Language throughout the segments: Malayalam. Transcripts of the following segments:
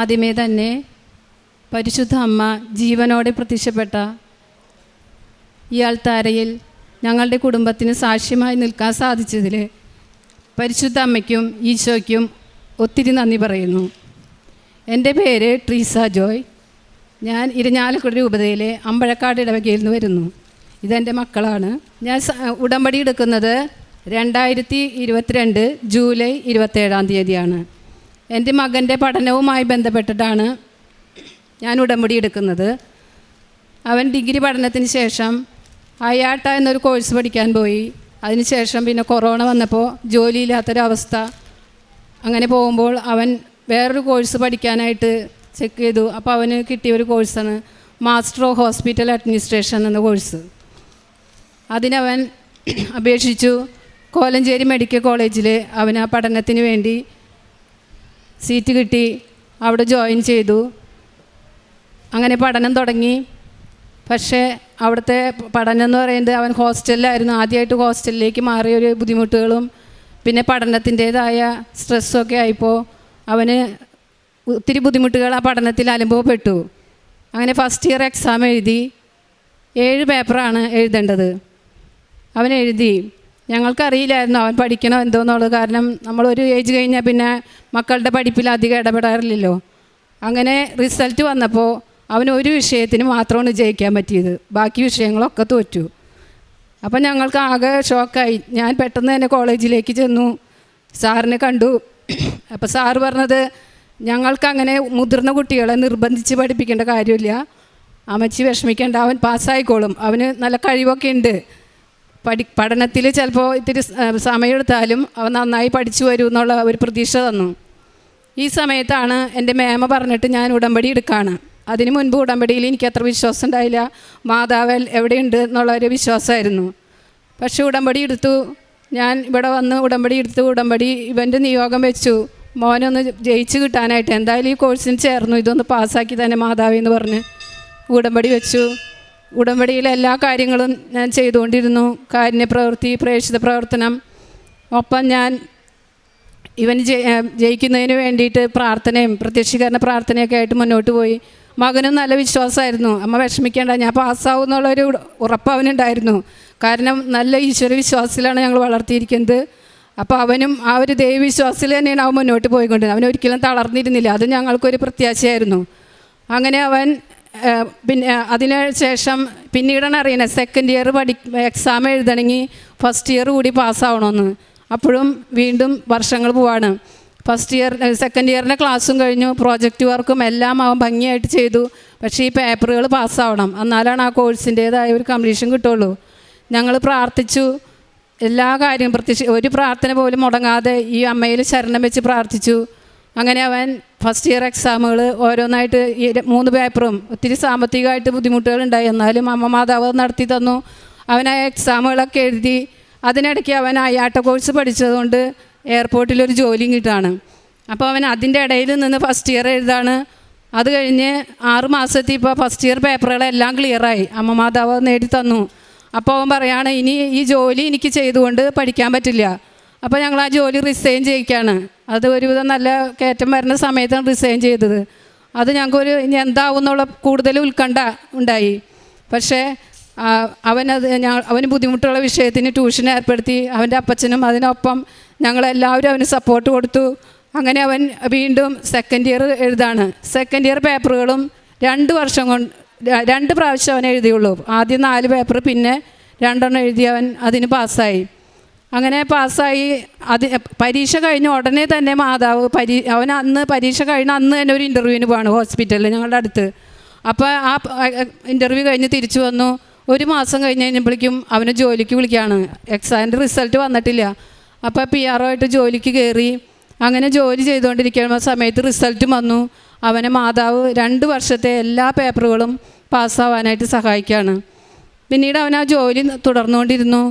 ആദ്യമേ തന്നെ പരിശുദ്ധ അമ്മ ജീവനോടെ പ്രത്യക്ഷപ്പെട്ട ഈ താരയിൽ ഞങ്ങളുടെ കുടുംബത്തിന് സാക്ഷ്യമായി നിൽക്കാൻ സാധിച്ചതിൽ പരിശുദ്ധ അമ്മയ്ക്കും ഈശോയ്ക്കും ഒത്തിരി നന്ദി പറയുന്നു. എന്റെ പേര് ട്രീസ ജോയ്. ഞാൻ ഇരിഞ്ഞാലക്കുട രൂപതയിലെ അമ്പഴക്കാട് ഇടവകയിൽ നിന്ന് വരുന്നു. ഇതെന്റെ മക്കളാണ്. ഞാൻ ഉടമ്പടി എടുക്കുന്നത് രണ്ടായിരത്തി ഇരുപത്തിരണ്ട് ജൂലൈ ഇരുപത്തേഴാം തീയതിയാണ്. എന്റെ മകന്റെ പഠനവുമായി ബന്ധപ്പെട്ടിട്ടാണ് ഞാൻ ഉടമ്പടി എടുക്കുന്നത്. അവൻ ഡിഗ്രി പഠനത്തിന് ശേഷം അയാട്ട എന്നൊരു കോഴ്സ് പഠിക്കാൻ പോയി. അതിനുശേഷം പിന്നെ കൊറോണ വന്നപ്പോൾ ജോലിയില്ലാത്തൊരവസ്ഥ. അങ്ങനെ പോകുമ്പോൾ അവൻ വേറൊരു കോഴ്സ് പഠിക്കാനായിട്ട് ചെക്ക് ചെയ്തു. അപ്പോൾ അവന് കിട്ടിയ ഒരു കോഴ്സാണ് മാസ്റ്റർ ഓഫ് ഹോസ്പിറ്റൽ അഡ്മിനിസ്ട്രേഷൻ എന്ന കോഴ്സ്. അതിനവൻ അപേക്ഷിച്ചു. കോലഞ്ചേരി മെഡിക്കൽ കോളേജിൽ അവൻ ആ പഠനത്തിന് വേണ്ടി സീറ്റ് കിട്ടി. അവിടെ ജോയിൻ ചെയ്തു. അങ്ങനെ പഠനം തുടങ്ങി. പക്ഷേ അവിടുത്തെ പഠനം എന്ന് പറയുന്നത് അവൻ ഹോസ്റ്റലിലായിരുന്നു ആദ്യമായിട്ട് ഹോസ്റ്റലിലേക്ക് മാറിയ ഒരു ബുദ്ധിമുട്ടുകളും പിന്നെ പഠനത്തിന്റേതായ സ്ട്രെസ്സൊക്കെ ആയപ്പോൾ അവന് ഒത്തിരി ബുദ്ധിമുട്ടുകൾ ആ പഠനത്തിൽ അനുഭവപ്പെട്ടു. അങ്ങനെ ഫസ്റ്റ് ഇയർ എക്സാം എഴുതി. ഏഴ് പേപ്പറാണ് എഴുതേണ്ടത്. അവൻ എഴുതി. ഞങ്ങൾക്കറിയില്ലായിരുന്നു അവൻ പഠിക്കണോ എന്തോന്നുള്ളത് കാരണം. നമ്മളൊരു ഏജ് കഴിഞ്ഞാൽ പിന്നെ മക്കളുടെ പഠിപ്പിൽ അധികം ഇടപെടാറില്ലല്ലോ. അങ്ങനെ റിസൾട്ട് വന്നപ്പോൾ അവൻ ഒരു വിഷയത്തിന് മാത്രമാണ് ജയിക്കാൻ പറ്റിയത്. ബാക്കി വിഷയങ്ങളൊക്കെ തോറ്റു. അപ്പം ഞങ്ങൾക്ക് ആകെ ഷോക്കായി. ഞാൻ പെട്ടെന്ന് തന്നെ കോളേജിലേക്ക് ചെന്നു. സാറിനെ കണ്ടു. അപ്പോൾ സാറ് പറഞ്ഞത് ഞങ്ങൾക്കങ്ങനെ മുതിർന്ന കുട്ടികളെ നിർബന്ധിച്ച് പഠിപ്പിക്കേണ്ട കാര്യമില്ല. അമ്മച്ചി വിഷമിക്കേണ്ട. അവൻ പാസ്സായിക്കോളും. അവന് നല്ല കഴിവൊക്കെ ഉണ്ട്. പഠി പഠനത്തിൽ ചിലപ്പോൾ ഇത്തിരി സമയമെടുത്താലും അവൻ നന്നായി പഠിച്ചു വരും എന്നുള്ള ഒരു പ്രതീക്ഷ തന്നു. ഈ സമയത്താണ് എന്റെ മേമ പറഞ്ഞിട്ട് ഞാൻ ഉടമ്പടി എടുക്കുകയാണ് അതിന് മുൻപ് ഉടമ്പടിയിൽ എനിക്ക് അത്ര വിശ്വാസം ഉണ്ടായില്ല. മാതാവൽ എവിടെയുണ്ട് എന്നുള്ള ഒരു വിശ്വാസമായിരുന്നു. പക്ഷേ ഉടമ്പടി എടുത്തു. ഞാൻ ഇവിടെ വന്ന് ഉടമ്പടി എടുത്തു. ഉടമ്പടി ഇവന്റെ നിയോഗം വെച്ചു. മോനൊന്ന് ജയിച്ചു കിട്ടാനായിട്ട് എന്തായാലും ഈ കോഴ്സിന് ചേർന്നു. ഇതൊന്ന് പാസ്സാക്കി തന്നെ മാതാവി എന്ന് പറഞ്ഞ് ഉടമ്പടി വെച്ചു. ഉടമ്പടിയിലെ എല്ലാ കാര്യങ്ങളും ഞാൻ ചെയ്തുകൊണ്ടിരുന്നു. കാരുണ്യ പ്രവൃത്തി പ്രേക്ഷിത പ്രവർത്തനം. ഒപ്പം ഞാൻ ഇവൻ ജയി- ജയിക്കുന്നതിന് വേണ്ടിയിട്ട് പ്രാർത്ഥനയും പ്രത്യക്ഷീകരണ പ്രാർത്ഥനയൊക്കെ ആയിട്ട് മുന്നോട്ട് പോയി. മകനും നല്ല വിശ്വാസമായിരുന്നു. അമ്മ വിഷമിക്കേണ്ട ഞാൻ പാസ്സാവും എന്നുള്ളൊരു ഉറപ്പ് അവനുണ്ടായിരുന്നു. കാരണം നല്ല ഈശ്വര വിശ്വാസത്തിലാണ് ഞങ്ങൾ വളർത്തിയിരിക്കുന്നത്. അപ്പോൾ അവനും ആ ഒരു ദൈവവിശ്വാസത്തിൽ തന്നെയാണ് അവൻ മുന്നോട്ട് പോയിക്കൊണ്ടിരുന്നത്. അവൻ ഒരിക്കലും തളർന്നിരുന്നില്ല. അത് ഞങ്ങൾക്കൊരു പ്രത്യാശയായിരുന്നു. അങ്ങനെ അവൻ പിന്നെ അതിന് ശേഷം പിന്നീടാണ് അറിയുന്നത് സെക്കൻഡ് ഇയർ പഠി എക്സാം എഴുതണമെങ്കിൽ ഫസ്റ്റ് ഇയർ കൂടി പാസ്സാവണമെന്ന് അപ്പോഴും വീണ്ടും വർഷങ്ങൾ പോവാണ്. ഫസ്റ്റ് ഇയർ സെക്കൻഡ് ഇയറിന്റെ ക്ലാസ്സും കഴിഞ്ഞു പ്രോജക്റ്റ് വർക്കും എല്ലാം അവൻ ഭംഗിയായിട്ട് ചെയ്തു. പക്ഷേ ഈ പേപ്പറുകൾ പാസ്സാവണം. എന്നാലാണ് ആ കോഴ്സിന്റേതായ ഒരു കംപ്ലീഷൻ കിട്ടുള്ളൂ. ഞങ്ങൾ പ്രാർത്ഥിച്ചു. എല്ലാ കാര്യവും പ്രത്യക്ഷ ഒരു പ്രാർത്ഥന പോലും മുടങ്ങാതെ ഈ അമ്മയിൽ ശരണം വെച്ച് പ്രാർത്ഥിച്ചു. അങ്ങനെ അവൻ ഫസ്റ്റ് ഇയർ എക്സാമുകൾ ഓരോന്നായിട്ട് മൂന്ന് പേപ്പറും ഒത്തിരി സാമ്പത്തികമായിട്ട് ബുദ്ധിമുട്ടുകളുണ്ടായി. എന്നാലും അമ്മ മാതാവ് നടത്തി തന്നു. അവനെ എക്സാമുകളൊക്കെ എഴുതി അതിനിടയ്ക്ക് അവൻ അയാട്ട കോഴ്സ് പഠിച്ചതുകൊണ്ട് എയർപോർട്ടിലൊരു ജോലിയും കിട്ടുകയാണ്. അപ്പോൾ അവൻ അതിന്റെ ഇടയിൽ നിന്ന് ഫസ്റ്റ് ഇയർ എഴുതാണ്. അത് കഴിഞ്ഞ് ആറ് മാസത്തിൽ ഇപ്പോൾ ഫസ്റ്റ് ഇയർ പേപ്പറുകളെല്ലാം ക്ലിയറായി അമ്മ മാതാവ് നേടി തന്നു. അപ്പോൾ അവൻ പറയുകയാണ് ഇനി ഈ ജോലി എനിക്ക് ചെയ്തുകൊണ്ട് പഠിക്കാൻ പറ്റില്ല. അപ്പോൾ ഞങ്ങൾ ആ ജോലി റിസൈൻ ചെയ്യിക്കുകയാണ്. അത് ഒരുവിധം നല്ല കയറ്റം വരുന്ന സമയത്താണ് റിസൈൻ ചെയ്തത്. അത് ഞങ്ങൾക്കൊരു ഇനി എന്താവും എന്നുള്ള കൂടുതൽ ഉത്കണ്ഠ ഉണ്ടായി. പക്ഷേ അവനത് അവന് ബുദ്ധിമുട്ടുള്ള വിഷയത്തിന് ട്യൂഷൻ ഏർപ്പെടുത്തി അവന്റെ അപ്പച്ചനും അതിനൊപ്പം ഞങ്ങളെല്ലാവരും അവന് സപ്പോർട്ട് കൊടുത്തു. അങ്ങനെ അവൻ വീണ്ടും സെക്കൻഡ് ഇയർ എഴുതാണ്. സെക്കൻഡ് ഇയർ പേപ്പറുകളും രണ്ട് വർഷം കൊണ്ട് രണ്ട് പ്രാവശ്യം അവൻ എഴുതിയുള്ളൂ. ആദ്യം നാല് പേപ്പർ പിന്നെ രണ്ടെണ്ണം എഴുതി അവൻ അതിന് പാസ്സായി അങ്ങനെ പാസ്സായി. അത് പരീക്ഷ കഴിഞ്ഞ ഉടനെ തന്നെ മാതാവ് പരീ അവൻ അന്ന് പരീക്ഷ കഴിഞ്ഞ അന്ന് തന്നെ ഒരു ഇന്റർവ്യൂവിന് പോവാണ് ഹോസ്പിറ്റലിൽ ഞങ്ങളുടെ അടുത്ത്. അപ്പോൾ ആ ഇന്റർവ്യൂ കഴിഞ്ഞ് തിരിച്ചു വന്നു. ഒരു മാസം കഴിഞ്ഞ് കഴിഞ്ഞപ്പോഴേക്കും അവനെ ജോലിക്ക് വിളിക്കുകയാണ് എക്സാമിന്റെ റിസൾട്ട് വന്നിട്ടില്ല. അപ്പോൾ പി ആർ ആയിട്ട് ജോലിക്ക് കയറി അങ്ങനെ ജോലി ചെയ്തുകൊണ്ടിരിക്കുന്ന സമയത്ത് റിസൾട്ടും വന്നു. അവനെ മാതാവ് രണ്ട് വർഷത്തെ എല്ലാ പേപ്പറുകളും പാസ്സാവാനായിട്ട് സഹായിക്കുകയാണ് പിന്നീട് അവൻ ആ ജോലി തുടർന്നുകൊണ്ടിരുന്നു.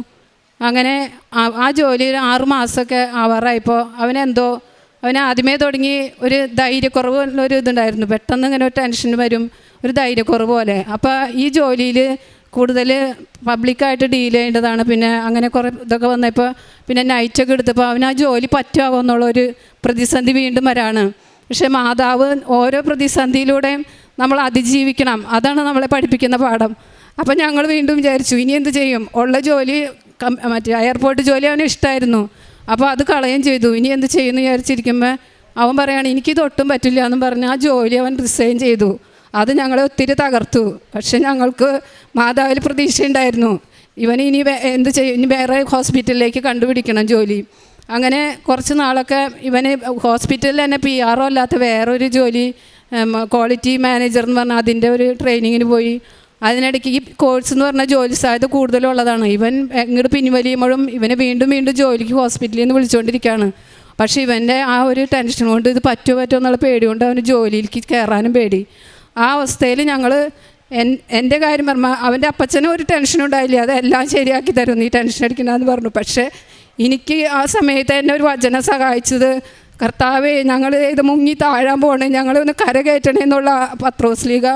അങ്ങനെ ആ- ജോലിയിൽ ആറ് മാസമൊക്കെ ആവാറായപ്പോൾ അവനെന്തോ അവന് ആദ്യമേ തുടങ്ങി ഒരു ധൈര്യക്കുറവ് ഒരു ഇതുണ്ടായിരുന്നു. പെട്ടെന്ന് ഇങ്ങനെ ഒരു ടെൻഷൻ വരും ഒരു ധൈര്യക്കുറവ് പോലെ. അപ്പോൾ ഈ ജോലിയിൽ കൂടുതൽ പബ്ലിക്കായിട്ട് ഡീൽ ചെയ്യേണ്ടതാണ്. പിന്നെ അങ്ങനെ കുറേ ഇതൊക്കെ വന്നപ്പോൾ പിന്നെ നൈറ്റൊക്കെ എടുത്തപ്പോൾ അവന് ആ ജോലി പറ്റുമോ എന്നുള്ളൊരു പ്രതിസന്ധി വീണ്ടും വരാണ്. പക്ഷേ മാതാവ് ഓരോ പ്രതിസന്ധിയിലൂടെയും നമ്മൾ അതിജീവിക്കണം. അതാണ് നമ്മളെ പഠിപ്പിക്കുന്ന പാഠം. അപ്പം ഞങ്ങൾ വീണ്ടും വിചാരിച്ചു ഇനി എന്ത് ചെയ്യും? ഉള്ള ജോലി മറ്റേ എയർപോർട്ട് ജോലി അവന് ഇഷ്ടമായിരുന്നു അപ്പോൾ അത് കളയുകയും ചെയ്തു. ഇനി എന്ത് ചെയ്യുന്നു വിചാരിച്ചിരിക്കുമ്പോൾ അവൻ പറയാണ് എനിക്കിത് ഒട്ടും പറ്റില്ല എന്ന് പറഞ്ഞ് ആ ജോലി അവൻ റിസൈൻ ചെയ്തു. അത് ഞങ്ങളെ ഒത്തിരി തകർത്തു. പക്ഷെ ഞങ്ങൾക്ക് മാതാവിൽ പ്രതീക്ഷയുണ്ടായിരുന്നു. ഇവൻ ഇനി എന്ത് ചെയ്യും? ഇനി വേറെ ഹോസ്പിറ്റലിലേക്ക് കണ്ടുപിടിക്കണം ജോലി. അങ്ങനെ കുറച്ച് നാളൊക്കെ ഇവന് ഹോസ്പിറ്റലിൽ തന്നെ പി ആർ ഒ അല്ലാത്ത വേറൊരു ജോലി ക്വാളിറ്റി മാനേജർ എന്ന് പറഞ്ഞാൽ അതിന്റെ ഒരു ട്രെയിനിങ്ങിന് പോയി. അതിനിടയ്ക്ക് ഈ കോഴ്സ് എന്ന് പറഞ്ഞാൽ ജോലി സാധ്യത കൂടുതലുള്ളതാണ്. ഇവൻ ഇങ്ങോട്ട് പിൻവലിയുമ്പോഴും ഇവനെ വീണ്ടും വീണ്ടും ജോലിക്ക് ഹോസ്പിറ്റലിൽ നിന്ന് വിളിച്ചുകൊണ്ടിരിക്കുകയാണ് പക്ഷേ ഇവന്റെ ആ ഒരു ടെൻഷൻ കൊണ്ട് ഇത് പറ്റുമോ പറ്റുമോ എന്നുള്ള പേടി കൊണ്ട് അവന് ജോലിയിലേക്ക് കയറാനും പേടി. ആ അവസ്ഥയിൽ ഞങ്ങൾ എൻ എന്റെ കാര്യം പറഞ്ഞാൽ അവന്റെ അപ്പച്ചനും ഒരു ടെൻഷൻ ഉണ്ടായില്ല. അതെല്ലാം ശരിയാക്കി തരും നീ ടെൻഷൻ അടിക്കണമെന്ന് പറഞ്ഞു. പക്ഷേ എനിക്ക് ആ സമയത്ത് എന്നെ ഒരു വചനം സഹായിച്ചത് കർത്താവേ ഞങ്ങൾ ഇത് മുങ്ങി താഴാൻ പോകണേ ഞങ്ങളെ ഒന്ന് കരകയറ്റണേ എന്നുള്ള പത്രോസ്ലീഗ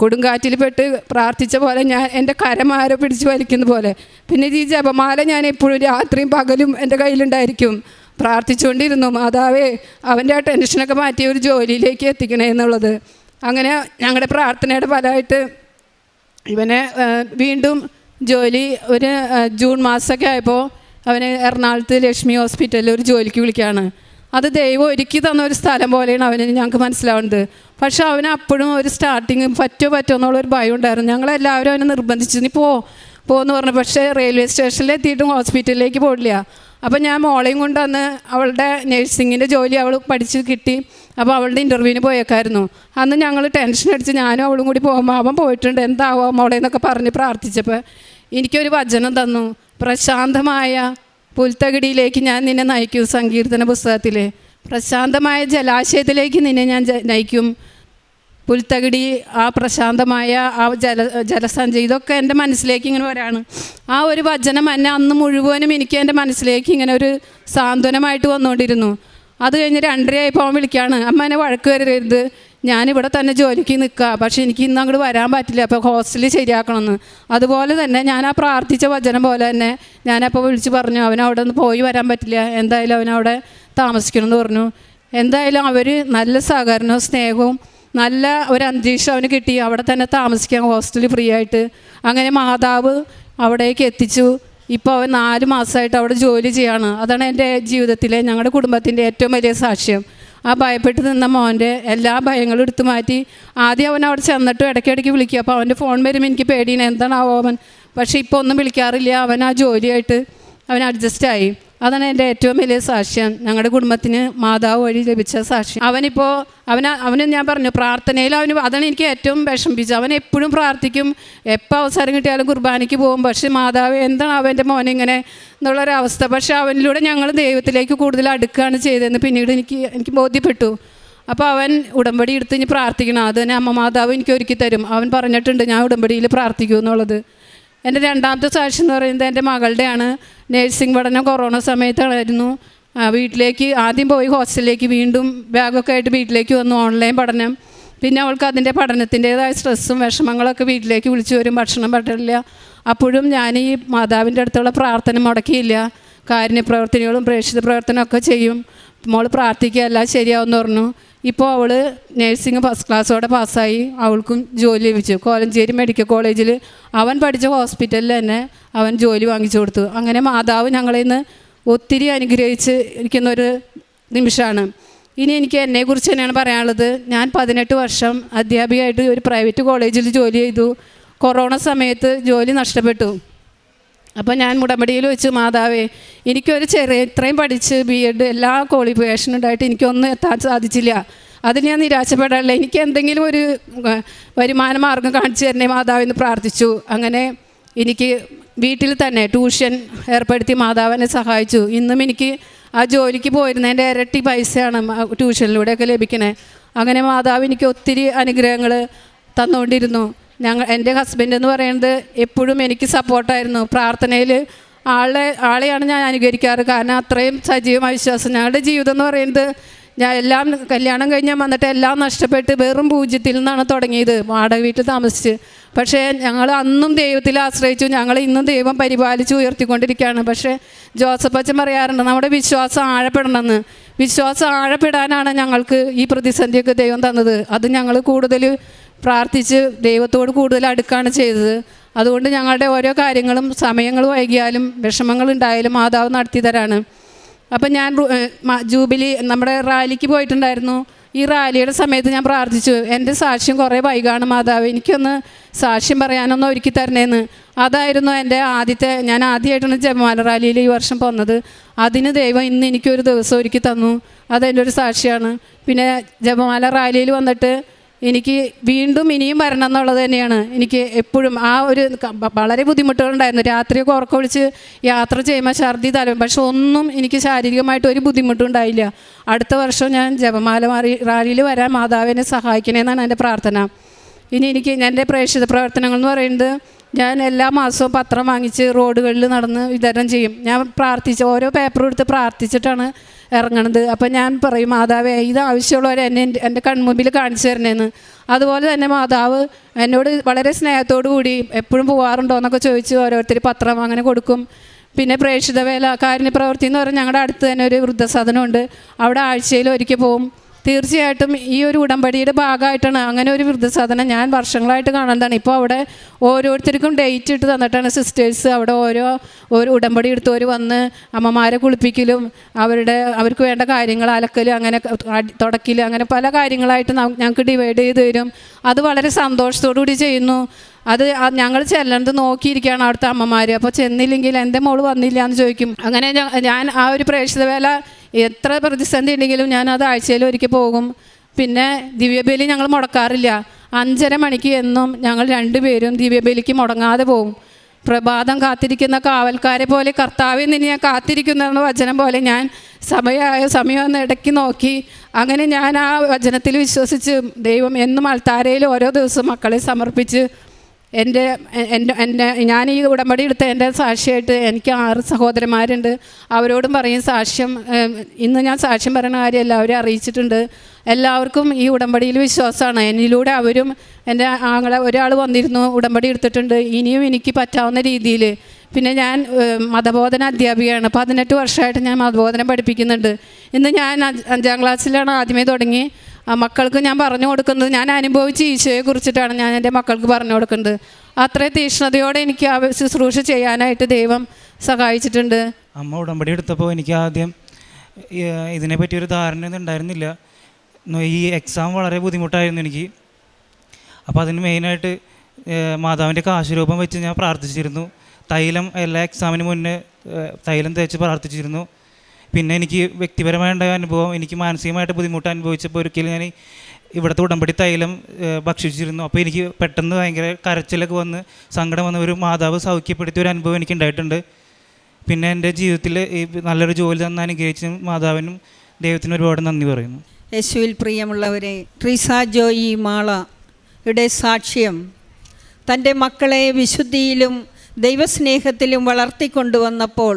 കൊടുങ്കാറ്റിൽ പെട്ട് പ്രാർത്ഥിച്ച പോലെ ഞാൻ എന്റെ കരമാര പിടിച്ച് വലിക്കുന്ന പോലെ. പിന്നെ ഈ ജപമാല ഞാൻ എപ്പോഴും രാത്രിയും പകലും എന്റെ കയ്യിലുണ്ടായിരിക്കും. പ്രാർത്ഥിച്ചുകൊണ്ടിരുന്നു മാതാവേ അവന്റെ ആ ടെൻഷനൊക്കെ മാറ്റി ഒരു ജോലിയിലേക്ക് എത്തിക്കണേ എന്നുള്ളത്. അങ്ങനെ ഞങ്ങളുടെ പ്രാർത്ഥനയുടെ ഫലമായിട്ട് ഇവനെ വീണ്ടും ജോലി ഒരു ജൂൺ മാസമൊക്കെ ആയപ്പോൾ അവനെ എറണാകുളത്ത് ലക്ഷ്മി ഹോസ്പിറ്റലിൽ ഒരു ജോലിക്ക് വിളിക്കുകയാണ്. അത് ദൈവം ഒരുക്കി തന്ന ഒരു സ്ഥലം പോലെയാണ് അവന് ഞങ്ങൾക്ക് മനസ്സിലാവുന്നത്. പക്ഷെ അവന് അപ്പോഴും ഒരു സ്റ്റാർട്ടിങ് പറ്റുമോ പറ്റുമോ എന്നുള്ളൊരു ഭയം ഉണ്ടായിരുന്നു. ഞങ്ങളെല്ലാവരും അവനെ നിർബന്ധിച്ചു. നീ പോ പോന്ന് പറഞ്ഞു. പക്ഷേ റെയിൽവേ സ്റ്റേഷനിൽ എത്തിയിട്ടും ഹോസ്പിറ്റലിലേക്ക് പോയില്ല അപ്പോൾ ഞാൻ മോളെയും കൊണ്ട് അന്ന് അവളുടെ നഴ്സിങ്ങിന്റെ ജോലി അവൾ പഠിച്ച് കിട്ടി. അപ്പോൾ അവളുടെ ഇന്റർവ്യൂവിന് പോയേക്കായിരുന്നു. അന്ന് ഞങ്ങൾ ടെൻഷൻ അടിച്ച് ഞാനും അവളും കൂടി പോകുമ്പോൾ അവൻ പോയിട്ടുണ്ട്. എന്താവോ മോളെ എന്നൊക്കെ പറഞ്ഞ് പ്രാർത്ഥിച്ചപ്പോൾ എനിക്കൊരു വചനം തന്നു. പ്രശാന്തമായ പുൽത്തകിടിയിലേക്ക് ഞാൻ നിന്നെ നയിക്കും സങ്കീർത്തന പുസ്തകത്തിൽ പ്രശാന്തമായ ജലാശയത്തിലേക്ക് നിന്നെ ഞാൻ നയിക്കും. പുൽത്തകിടി ആ പ്രശാന്തമായ ആ ജല ജലസഞ്ചി ഇതൊക്കെ എന്റെ മനസ്സിലേക്ക് ഇങ്ങനെ വരാണ്. ആ ഒരു വചനം എന്നെ അന്ന് മുഴുവനും എനിക്ക് എന്റെ മനസ്സിലേക്ക് ഇങ്ങനെ ഒരു സാന്ത്വനമായിട്ട് വന്നുകൊണ്ടിരുന്നു. അത് കഴിഞ്ഞ് രണ്ടരയായപ്പോൾ അവൻ വിളിക്കുകയാണ് അമ്മ എന്നെ വഴക്ക് വരരുത് ഞാനിവിടെ തന്നെ ജോലിക്ക് നിൽക്കുക പക്ഷെ എനിക്ക് ഇന്ന് അങ്ങോട്ട് വരാൻ പറ്റില്ല. അപ്പോൾ ഹോസ്റ്റലിൽ ശരിയാക്കണമെന്ന് അതുപോലെ തന്നെ ഞാൻ ആ പ്രാർത്ഥിച്ച വചനം പോലെ തന്നെ ഞാനപ്പോൾ വിളിച്ച് പറഞ്ഞു അവൻ അവിടെ നിന്ന് പോയി വരാൻ പറ്റില്ല. എന്തായാലും അവനവിടെ താമസിക്കണമെന്ന് പറഞ്ഞു. എന്തായാലും അവർ നല്ല സഹകരണവും സ്നേഹവും നല്ല ഒരു അന്തരീക്ഷം അവന് കിട്ടി. അവിടെ തന്നെ താമസിക്കാൻ ഹോസ്റ്റലിൽ ഫ്രീ ആയിട്ട്. അങ്ങനെ മാതാവ് അവിടേക്ക് എത്തിച്ചു. ഇപ്പോൾ അവൻ നാല് മാസമായിട്ട് അവിടെ ജോലി ചെയ്യാണ്. അതാണ് എന്റെ ജീവിതത്തിലെ ഞങ്ങളുടെ കുടുംബത്തിന്റെ ഏറ്റവും വലിയ സാക്ഷ്യം. ആ ഭയപ്പെട്ട് നിന്ന മോന്റെ എല്ലാ ഭയങ്ങളും എടുത്തു മാറ്റി. ആദ്യം അവൻ അവിടെ ചെന്നിട്ടും ഇടയ്ക്കിടയ്ക്ക് വിളിക്കും. അപ്പോൾ അവന്റെ ഫോൺ വരുമ്പോൾ എനിക്ക് പേടിയാണ്. എന്താണാവോ അവൻ? പക്ഷേ ഇപ്പോൾ ഒന്നും വിളിക്കാറില്ല. അവൻ ആ ജോലിയായിട്ട് അവൻ അഡ്ജസ്റ്റ് ആയി. അതാണ് എന്റെ ഏറ്റവും വലിയ സാക്ഷ്യം. ഞങ്ങളുടെ കുടുംബത്തിന് മാതാവ് വഴി ലഭിച്ച സാക്ഷ്യം. അവനിപ്പോൾ അവന് അവന് ഞാൻ പറഞ്ഞു പ്രാർത്ഥനയിൽ അവന് അതാണ് എനിക്ക് ഏറ്റവും വിഷമിപ്പിച്ചത്. അവൻ എപ്പോഴും പ്രാർത്ഥിക്കും. എപ്പോൾ അവസരം കിട്ടിയാലും കുർബാനയ്ക്ക് പോകും. പക്ഷേ മാതാവ് എന്താണ് അവന്റെ മോനെ ഇങ്ങനെ എന്നുള്ളൊരവസ്ഥ. പക്ഷേ അവനിലൂടെ ഞങ്ങൾ ദൈവത്തിലേക്ക് കൂടുതൽ അടുക്കുകയാണ് ചെയ്തതെന്ന് പിന്നീട് എനിക്ക് എനിക്ക് ബോധ്യപ്പെട്ടു. അപ്പോൾ അവൻ ഉടമ്പടി എടുത്ത് ഇനി പ്രാർത്ഥിക്കണം. അത് തന്നെ അമ്മ മാതാവ് എനിക്ക് ഒരുക്കി തരും. അവൻ പറഞ്ഞിട്ടുണ്ട് ഞാൻ ഉടമ്പടിയിൽ പ്രാർത്ഥിക്കൂ എന്നുള്ളത്. എന്റെ രണ്ടാമത്തെ സാക്ഷി എന്ന് പറയുന്നത് എന്റെ മകളുടെയാണ്. നേഴ്സിംഗ് പഠനം കൊറോണ സമയത്തായിരുന്നു. വീട്ടിലേക്ക് ആദ്യം പോയി ഹോസ്റ്റലിലേക്ക് വീണ്ടും ബാഗൊക്കെ ആയിട്ട് വീട്ടിലേക്ക് വന്നു ഓൺലൈൻ പഠനം. പിന്നെ അവൾക്ക് അതിന്റെ പഠനത്തിന്റേതായ സ്ട്രെസ്സും വിഷമങ്ങളൊക്കെ വീട്ടിലേക്ക് വിളിച്ചു വരും ഭക്ഷണം പറ്റില്ല അപ്പോഴും ഞാൻ ഈ മാതാവിന്റെ അടുത്തുള്ള പ്രാർത്ഥന മുടക്കിയില്ല. കാരുണ്യ പ്രവർത്തനങ്ങളും പ്രേക്ഷിത പ്രവർത്തനമൊക്കെ ചെയ്യും. മോൾ പ്രാർത്ഥിക്കുക എല്ലാം ശരിയാവുമെന്ന് പറഞ്ഞു. ഇപ്പോൾ അവൾ നഴ്സിംഗ് ഫസ്റ്റ് ക്ലാസ്സോടെ പാസ്സായി അവൾക്കും ജോലി ലഭിച്ചു. കോലഞ്ചേരി മെഡിക്കൽ കോളേജിൽ അവൻ പഠിച്ച ഹോസ്പിറ്റലിൽ തന്നെ അവൻ ജോലി വാങ്ങിച്ചു കൊടുത്തു. അങ്ങനെ മാതാവ് ഞങ്ങളിൽ നിന്ന് ഒത്തിരി അനുഗ്രഹിച്ച് ഇരിക്കുന്ന ഒരു നിമിഷമാണ്. ഇനി എനിക്ക് എന്നെക്കുറിച്ച് തന്നെയാണ് പറയാനുള്ളത്. ഞാൻ പതിനെട്ട് വർഷം അധ്യാപികയായിട്ട് ഒരു പ്രൈവറ്റ് കോളേജിൽ ജോലി ചെയ്തു. കൊറോണ സമയത്ത് ജോലി നഷ്ടപ്പെട്ടു. അപ്പോൾ ഞാൻ മുടമ്പടിയിൽ വെച്ച് മാതാവേ എനിക്കൊരു ചെറിയ ഇത്രയും പഠിച്ച് ബി എഡ് എല്ലാ ക്വാളിഫിക്കേഷനും ഉണ്ടായിട്ട് എനിക്കൊന്നും എത്താൻ സാധിച്ചില്ല. അതിന് ഞാൻ നിരാശപ്പെടാറില്ല. എനിക്ക് എന്തെങ്കിലും ഒരു വരുമാന മാർഗം കാണിച്ചു തരണേ മാതാവ് എന്ന് പ്രാർത്ഥിച്ചു. അങ്ങനെ എനിക്ക് വീട്ടിൽ തന്നെ ട്യൂഷൻ ഏർപ്പെടുത്തി മാതാവിനെ സഹായിച്ചു. ഇന്നും എനിക്ക് ആ ജോലിക്ക് പോയിരുന്നതിന്റെ ഇരട്ടി പൈസയാണ് ട്യൂഷനിലൂടെയൊക്കെ ലഭിക്കണേ. അങ്ങനെ മാതാവ് എനിക്ക് ഒത്തിരി അനുഗ്രഹങ്ങൾ തന്നുകൊണ്ടിരുന്നു. ഞങ്ങൾ എന്റെ ഹസ്ബൻഡ് എന്ന് പറയുന്നത് എപ്പോഴും എനിക്ക് സപ്പോർട്ടായിരുന്നു പ്രാർത്ഥനയിൽ ആളെ ആളെയാണ് ഞാൻ അനുകരിക്കാറ്. കാരണം അത്രയും സജീവമായ വിശ്വാസം. ഞങ്ങളുടെ ജീവിതം എന്ന് പറയുന്നത് ഞാൻ എല്ലാം കല്യാണം കഴിഞ്ഞാൽ വന്നിട്ട് എല്ലാം നഷ്ടപ്പെട്ട് വെറും പൂജ്യത്തിൽ നിന്നാണ് തുടങ്ങിയത്. വാടക വീട്ടിൽ താമസിച്ച്. പക്ഷേ ഞങ്ങൾ അന്നും ദൈവത്തിൽ ആശ്രയിച്ചു. ഞങ്ങൾ ഇന്നും ദൈവം പരിപാലിച്ച് ഉയർത്തിക്കൊണ്ടിരിക്കുകയാണ്. പക്ഷേ ജോസഫ് അച്ഛൻ പറയാറുണ്ട് നമ്മുടെ വിശ്വാസം ആഴപ്പെടണമെന്ന്. വിശ്വാസം ആഴപ്പെടാനാണ് ഞങ്ങൾക്ക് ഈ പ്രതിസന്ധിയൊക്കെ ദൈവം തന്നത്. അത് ഞങ്ങൾ കൂടുതൽ പ്രാർത്ഥിച്ച് ദൈവത്തോട് കൂടുതൽ അടുക്കാണ് ചെയ്തത്. അതുകൊണ്ട് ഞങ്ങളുടെ ഓരോ കാര്യങ്ങളും സമയങ്ങൾ വൈകിയാലും വിഷമങ്ങൾ ഉണ്ടായാലും മാതാവ് നടത്തി തരാണ്. അപ്പം ഞാൻ ജൂബിലി നമ്മുടെ റാലിക്ക് പോയിട്ടുണ്ടായിരുന്നു. ഈ റാലിയുടെ സമയത്ത് ഞാൻ പ്രാർത്ഥിച്ചു എന്റെ സാക്ഷ്യം കുറേ വൈകാണ് മാതാവ് എനിക്കൊന്ന് സാക്ഷ്യം പറയാനൊന്ന് ഒരുക്കി തരണേന്ന്. അതായിരുന്നു എന്റെ ആദ്യത്തെ ഞാൻ ആദ്യമായിട്ടാണ് ജപമാല റാലിയിൽ ഈ വർഷം പോന്നത്. അതിന് ദൈവം ഇന്ന് എനിക്കൊരു ദിവസം ഒരുക്കി തന്നു. അതെന്റെ ഒരു സാക്ഷിയാണ്. പിന്നെ ജപമാല റാലിയിൽ വന്നിട്ട് എനിക്ക് വീണ്ടും ഇനിയും വരണം എന്നുള്ളത് തന്നെയാണ്. എനിക്ക് എപ്പോഴും ആ ഒരു വളരെ ബുദ്ധിമുട്ടുകളുണ്ടായിരുന്നു. രാത്രിയൊക്കെ ഉറക്കമൊഴിച്ച് യാത്ര ചെയ്യുമ്പോൾ ഛർദി തലവും പക്ഷെ ഒന്നും എനിക്ക് ശാരീരികമായിട്ട് ഒരു ബുദ്ധിമുട്ടും ഉണ്ടായില്ല. അടുത്ത വർഷം ഞാൻ ജപമാല മാറി റാലിയിൽ വരാൻ മാതാവിനെ സഹായിക്കണേന്നാണ് എന്റെ പ്രാർത്ഥന. ഇനി എനിക്ക് എന്റെ പ്രേക്ഷിത പ്രവർത്തനങ്ങൾ എന്ന് പറയുന്നത് ഞാൻ എല്ലാ മാസവും പത്രം വാങ്ങിച്ച് റോഡുകളിൽ നടന്ന് വിതരണം ചെയ്യും. ഞാൻ പ്രാർത്ഥിച്ച് ഓരോ പേപ്പറും എടുത്ത് പ്രാർത്ഥിച്ചിട്ടാണ് ഇറങ്ങണത്. അപ്പം ഞാൻ പറയും മാതാവേ ഇത് ആവശ്യമുള്ളവരെ എന്നെ എന്റെ- കൺമുമ്പിൽ കാണിച്ചു തരണേന്ന്. അതുപോലെ തന്നെ മാതാവ് എന്നോട് വളരെ സ്നേഹത്തോടു കൂടി എപ്പോഴും പോകാറുണ്ടോ എന്നൊക്കെ ചോദിച്ച് ഓരോരുത്തർ പത്രം അങ്ങനെ കൊടുക്കും. പിന്നെ പ്രേക്ഷിത വേല കാരുണ്യ പ്രവൃത്തി എന്ന് പറഞ്ഞാൽ ഞങ്ങളുടെ അടുത്ത് തന്നെ ഒരു വൃദ്ധസദനമുണ്ട് അവിടെ ആഴ്ചയിൽ ഒരിക്കൽ പോവും. തീർച്ചയായിട്ടും ഈ ഒരു ഉടമ്പടിയുടെ ഭാഗമായിട്ടാണ് അങ്ങനെ ഒരു വൃദ്ധസാധനം ഞാൻ വർഷങ്ങളായിട്ട് കാണുന്നതാണ്. ഇപ്പോൾ അവിടെ ഓരോരുത്തർക്കും ഡേറ്റ് ഇട്ട് തന്നിട്ടാണ് സിസ്റ്റേഴ്സ് അവിടെ ഓരോ ഒരു ഉടമ്പടി എടുത്തവർ വന്ന് അമ്മമാരെ കുളിപ്പിക്കലും അവരുടെ അവർക്ക് വേണ്ട കാര്യങ്ങൾ അലക്കലും അങ്ങനെ തുടക്കലും അങ്ങനെ പല കാര്യങ്ങളായിട്ട് ഞങ്ങൾക്ക് ഡിവൈഡ് ചെയ്ത് തരും. അത് വളരെ സന്തോഷത്തോടു കൂടി ചെയ്യുന്നു. അത് ഞങ്ങൾ ചെല്ലണത് നോക്കിയിരിക്കുകയാണ് അവിടുത്തെ അമ്മമാർ അപ്പോൾ ചെന്നില്ലെങ്കിൽ എന്റെ മോൾ വന്നില്ല എന്ന് ചോദിക്കും. അങ്ങനെ ഞാൻ ആ ഒരു പ്രേക്ഷിത വേല എത്ര പ്രതിസന്ധി ഉണ്ടെങ്കിലും ഞാൻ അത് ആഴ്ചയിൽ ഒരിക്കൽ പോകും. പിന്നെ ദിവ്യബലി ഞങ്ങൾ മുടക്കാറില്ല. അഞ്ചര മണിക്ക് എന്നും ഞങ്ങൾ രണ്ടുപേരും ദിവ്യബലിക്ക് മുടങ്ങാതെ പോകും. പ്രഭാതം കാത്തിരിക്കുന്ന കാവൽക്കാരെ പോലെ കർത്താവിൽ നിന്ന് ഞാൻ കാത്തിരിക്കുന്ന വചനം പോലെ ഞാൻ സമയമായ സമയം ഒന്ന് ഇടയ്ക്ക് നോക്കി. അങ്ങനെ ഞാൻ ആ വചനത്തിൽ വിശ്വസിച്ച് ദൈവം എന്നും അൾത്താരയിൽ ഓരോ ദിവസവും മക്കളെ സമർപ്പിച്ച് എന്റെ എന്റെ എന്റെ ഞാൻ ഈ ഉടമ്പടി എടുത്ത എന്റെ സാക്ഷിയായിട്ട് എനിക്ക് ആറ് സഹോദരന്മാരുണ്ട്. അവരോടും പറയും സാക്ഷ്യം ഇന്ന് ഞാൻ സാക്ഷ്യം പറയുന്ന കാര്യം എല്ലാവരും അറിയിച്ചിട്ടുണ്ട്. എല്ലാവർക്കും ഈ ഉടമ്പടിയിൽ വിശ്വാസമാണ്. എന്നിലൂടെ അവരും എന്റെ ആങ്ങളെ ഒരാൾ വന്നിരുന്നു ഉടമ്പടി എടുത്തിട്ടുണ്ട്. ഇനിയും എനിക്ക് പറ്റാവുന്ന രീതിയിൽ. പിന്നെ ഞാൻ മതബോധന അധ്യാപികയാണ്. പതിനെട്ട് വർഷമായിട്ട് ഞാൻ മതബോധനം പഠിപ്പിക്കുന്നുണ്ട്. ഇന്ന് ഞാൻ അഞ്ച്- ക്ലാസ്സിലാണ് ആദ്യമേ തുടങ്ങി. മക്കൾക്ക് ഞാൻ പറഞ്ഞു കൊടുക്കുന്നത് ഞാൻ അനുഭവിച്ച ഈശോയെ കുറിച്ചിട്ടാണ് ഞാൻ എന്റെ മക്കൾക്ക് പറഞ്ഞു കൊടുക്കുന്നത്. അത്രയും തീക്ഷ്ണതയോടെ എനിക്ക് ആ ശുശ്രൂഷ ചെയ്യാനായിട്ട് ദൈവം സഹായിച്ചിട്ടുണ്ട്. അമ്മ ഉടമ്പടി എടുത്തപ്പോൾ എനിക്ക് ആദ്യം ഇതിനെപ്പറ്റി ഒരു ധാരണയൊന്നും ഉണ്ടായിരുന്നില്ല. ന്ന് ഈ എക്സാം വളരെ ബുദ്ധിമുട്ടായിരുന്നു എനിക്ക്. അപ്പോൾ അതിന് മെയിനായിട്ട് മാതാവിന്റെ കാശുരൂപം വെച്ച് ഞാൻ പ്രാർത്ഥിച്ചിരുന്നു. തൈലം എല്ലാ എക്സാമിന് മുന്നേ തൈലം തേച്ച് പ്രാർത്ഥിച്ചിരുന്നു. പിന്നെ എനിക്ക് വ്യക്തിപരമായ അനുഭവം എനിക്ക് മാനസികമായിട്ട് ബുദ്ധിമുട്ട് അനുഭവിച്ചപ്പോൾ ഒരിക്കലും ഞാൻ ഇവിടുത്തെ ഉടമ്പടി തൈലം ഭക്ഷിച്ചിരുന്നു. അപ്പോൾ എനിക്ക് പെട്ടെന്ന് ഭയങ്കര കരച്ചിലൊക്കെ വന്ന് സങ്കടം വന്ന ഒരു മാതാവ് സൗഖ്യപ്പെടുത്തിയ ഒരു അനുഭവം എനിക്ക് ഉണ്ടായിട്ടുണ്ട്. പിന്നെ എന്റെ ജീവിതത്തിൽ ഈ നല്ലൊരു ജോലി തന്ന അനുഗ്രഹിച്ചും മാതാവിനും ദൈവത്തിനും ഒരുപാട് നന്ദി പറയുന്നു. യേശുവിൽ പ്രിയമുള്ളവരെ ട്രീസ ജോയി മാള യുടെ സാക്ഷ്യം തന്റെ മക്കളെ വിശുദ്ധിയിലും ദൈവസ്നേഹത്തിലും വളർത്തിക്കൊണ്ടുവന്നപ്പോൾ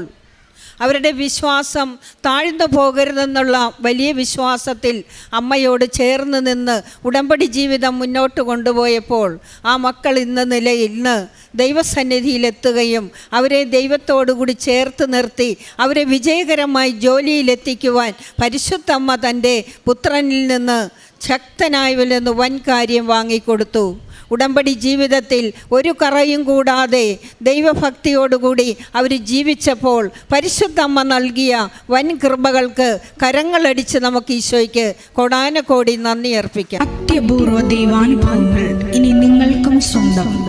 അവരുടെ വിശ്വാസം താഴ്ന്നു പോകരുതെന്നുള്ള വലിയ വിശ്വാസത്തിൽ അമ്മയോട് ചേർന്ന് നിന്ന് ഉടമ്പടി ജീവിതം മുന്നോട്ട് കൊണ്ടുപോയപ്പോൾ ആ മക്കൾ ഇന്ന് നിലയിൽ ഇന്ന് ദൈവസന്നിധിയിലെത്തുകയും അവരെ ദൈവത്തോടുകൂടി ചേർത്ത് നിർത്തി അവരെ വിജയകരമായി ജോലിയിലെത്തിക്കുവാൻ പരിശുദ്ധമ്മ തന്റെ പുത്രനിൽ നിന്ന് ശക്തനായവിൽ വൻ കാര്യം വാങ്ങിക്കൊടുത്തു. ഉടമ്പടി ജീവിതത്തിൽ ഒരു കറയും കൂടാതെ ദൈവഭക്തിയോടുകൂടി അവർ ജീവിച്ചപ്പോൾ പരിശുദ്ധമ്മ നൽകിയ വൻ കൃപകൾക്ക് കരങ്ങളടിച്ച് നമുക്ക് ഈശോയ്ക്ക് കൊടാനക്കോടി നന്ദി അർപ്പിക്കാം. അത്യപൂർവ ദൈവാനുഭവങ്ങൾ ഇനി നിങ്ങൾക്കും സ്വന്തം.